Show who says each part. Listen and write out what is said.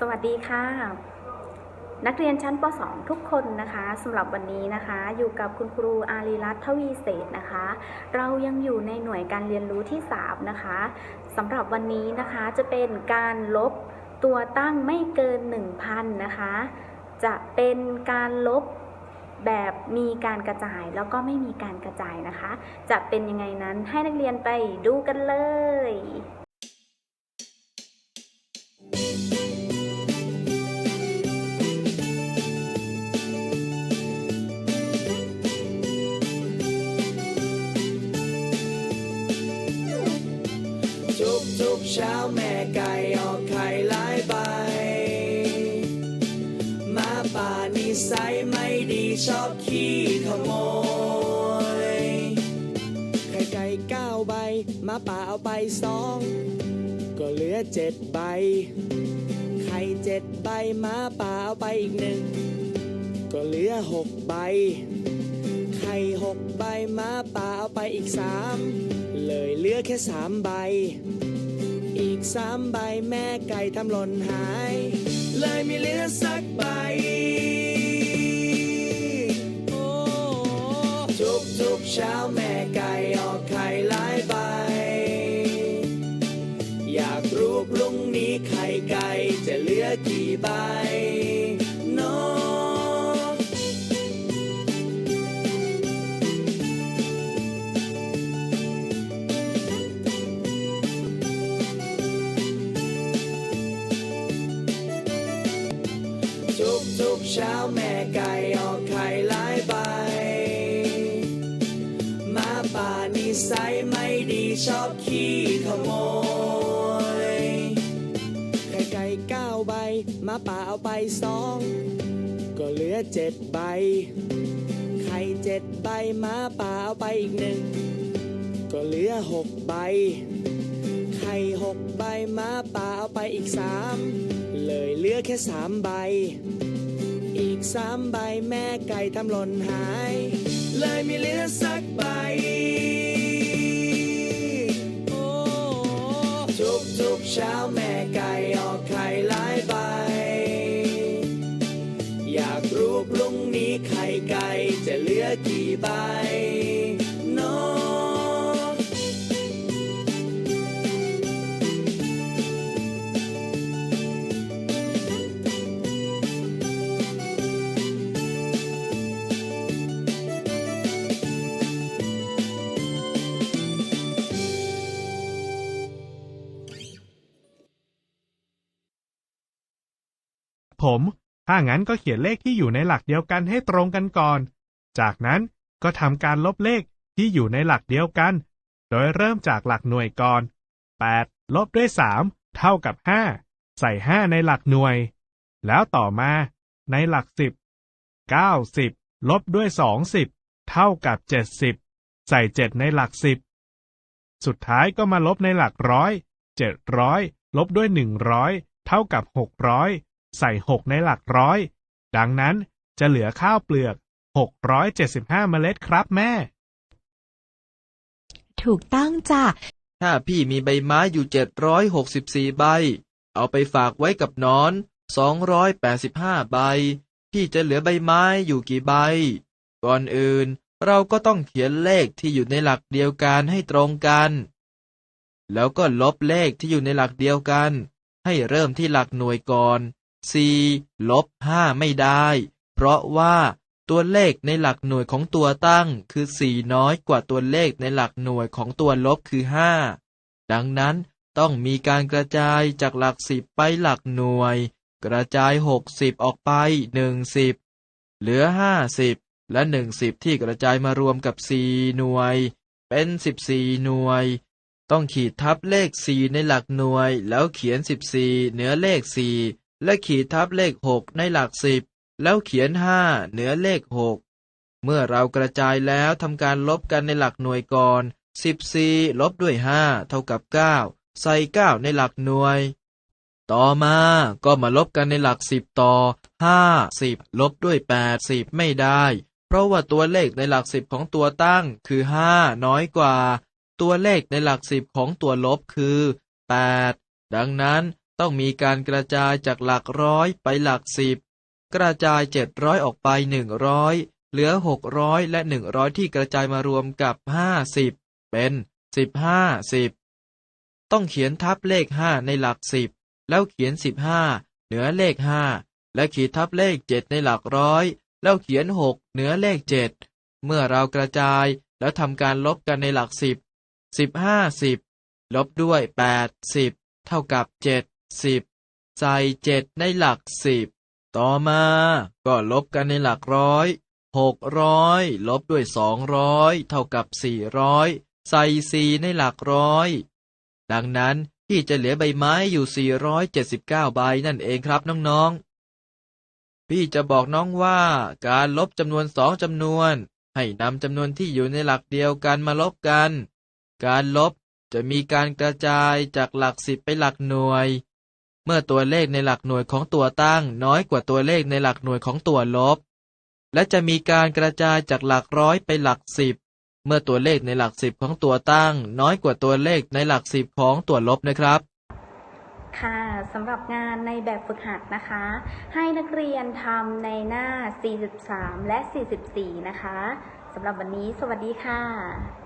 Speaker 1: สวัสดีค่ะ นักเรียนชั้นป .2 ทุกคนนะคะสำหรับวันนี้นะคะ อยู่กับคุณครูอารีรัตน์ทวีเศษนะคะ เรายังอยู่ในหน่วยการเรียนรู้ที่ 3 นะคะสำหรับวันนี้นะคะจะเป็นการลบตัวตั้งไม่เกิน 1,000 นะคะ จะเป็นการลบแบบมีการกระจายแล้วก็ไม่มีการกระจายนะคะ จะเป็นยังไงนั้นให้นักเรียนไปดูกันเลย
Speaker 2: เช้าแม่ไก่ออกไข่หลายใบมาป่านิสัยไม่ดีชอบขี้ขโมย ไข่ไก่เก้าใบมาป่าเอาไปสองก็เหลือเจ็ดใบ ไข่เจ็ดใบมาป่าเอาไปอีกหนึ่งก็เหลือหกใบ ไข่หกใบมาป่าเอาไปอีกสามเลยเหลือแค่สามใบ อีกสามใบแม่ไก่ทำหล่นหาย เลยมีเหลือสักใบโอ้ทุกทุกๆเช้าแม่ไก่ ทุกทุกๆเช้าแม่ไก่ออกไข่หลายใบมาป่านิสัยไม่ดีชอบขี้ขโมย ไข่ไก่เก้าใบมาป่าเอาไปสองก็เหลือเจ็ดใบ ไข่เจ็ดใบมาป่าเอาไปอีกหนึ่งก็เหลือหกใบ หกใบหมาป่าเอาไปอีกสามเลยเหลือแค่สามใบ อีกสามใบแม่ไก่ทำหล่นหาย เลยไม่เหลือสักใบโอ้ทุกทุกๆเช้าแม่ไก่ออกไข่หลายใบ อยากรู้พรุ่งนี้ไข่ไก่จะเหลือกี่ใบ
Speaker 3: ผม ถ้างั้นก็เขียนเลขที่อยู่ในหลักเดียวกันให้ตรงกันก่อน จากนั้นก็ทำการลบเลขที่อยู่ในหลักเดียวกัน โดยเริ่มจากหลักหน่วยก่อน 8 ลบด้วย 3 เท่ากับ 5 ใส่ 5 ในหลักหน่วย แล้วต่อมาในหลัก 10 90 ลบด้วย20เท่ากับ 70 ใส่ 7 ในหลัก 10 สุดท้ายก็มาลบในหลักร้อย700 ลบด้วย 100 เท่ากับ 600 ใส่ 6 ในหลักร้อย ดังนั้นจะเหลือข้าวเปลือก 675 เมล็ดครับแม่
Speaker 4: ถูกต้องจ้ะ
Speaker 5: ถ้าพี่มีใบไม้อยู่เจ็ดร้อยหกสิบสี่ใบ เอาไปฝากไว้กับหนอนสองร้อยแปดสิบห้าใบ พี่จะเหลือใบไม้อยู่กี่ใบ ก่อนอื่นเราก็ต้องเขียนเลขที่อยู่ในหลักเดียวกันให้ตรงกัน แล้วก็ลบเลขที่อยู่ในหลักเดียวกัน ให้เริ่มที่หลักหน่วยก่อน 4ลบ5ไม่ได้ เพราะว่าตัวเลขในหลักหน่วยของตัวตั้งคือ 4 น้อยกว่าตัวเลขในหลักหน่วยของตัวลบคือ 5 ดังนั้นต้องมีการกระจายจากหลัก 10 ไปหลักหน่วย กระจาย 60 ออกไป 10 เหลือ 50 และ 10 ที่กระจายมารวมกับ 4 หน่วย เป็น 14 หน่วย ต้องขีดทับเลข 4 ในหลักหน่วย แล้วเขียน 14 เหนือเลข 4 และขีดทับเลข6ในหลัก10แล้วเขียน5เหนือเลข6เมื่อเรากระจายแล้วทำการลบกันในหลักหน่วยก่อน14ลบด้วย5เท่ากับ9ใส่9ในหลักหน่วย ต่อมาก็มาลบกันในหลัก10ต่อ50ลบด้วย80ไม่ได้ เพราะว่าตัวเลขในหลัก10ของตัวตั้งคือ5น้อยกว่า ตัวเลขในหลัก10ของตัวลบคือ8ดังนั้น ต้องมีการกระจายจากหลักร้อยไปหลักสิบ กระจายเจ็ดร้อยออกไปหนึ่งร้อยเหลือหกร้อยและหนึ่งร้อยที่กระจายมารวมกับห้าสิบเป็นสิบห้าสิบต้องเขียนทับเลขห้าในหลักสิบแล้วเขียนสิบห้าเหนือเลขห้าและขีดทับเลขเจ็ดในหลักร้อย แล้วเขียนหกเหนือเลขเจ็ดเมื่อเรากระจายแล้วทำการลบกันในหลักสิบสิบห้าสิบลบด้วยแปดสิบเท่ากับเจ็ด สิบใส่เจ็ดในหลักสิบต่อมาก็ลบกันในหลักร้อยหกร้อยลบด้วยสองร้อยเท่ากับสี่ร้อยใส่สี่ในหลักร้อย ดังนั้นพี่จะเหลือใบไม้อยู่ 479 ใบนั่นเองครับน้องๆ พี่จะบอกน้องว่าการลบจำนวนสองจำนวน ให้นำจำนวนที่อยู่ในหลักเดียวกันมาลบกัน การลบจะมีการกระจายจากหลักสิบไปหลักหน่วย เมื่อตัวเลขในหลักหน่วยของตัวตั้งน้อยกว่าตัวเลขในหลักหน่วยของตัวลบ และจะมีการกระจายจากหลักร้อยไปหลักสิบ เมื่อตัวเลขในหลักสิบของตัวตั้ง น้อยกว่าตัวเลขในหลักสิบของตัวลบนะครับ
Speaker 1: ค่ะสำหรับงานในแบบฝึกหัดนะคะ ให้นักเรียนทำในหน้า 43 และ 44 นะคะสำหรับวันนี้สวัสดีค่ะ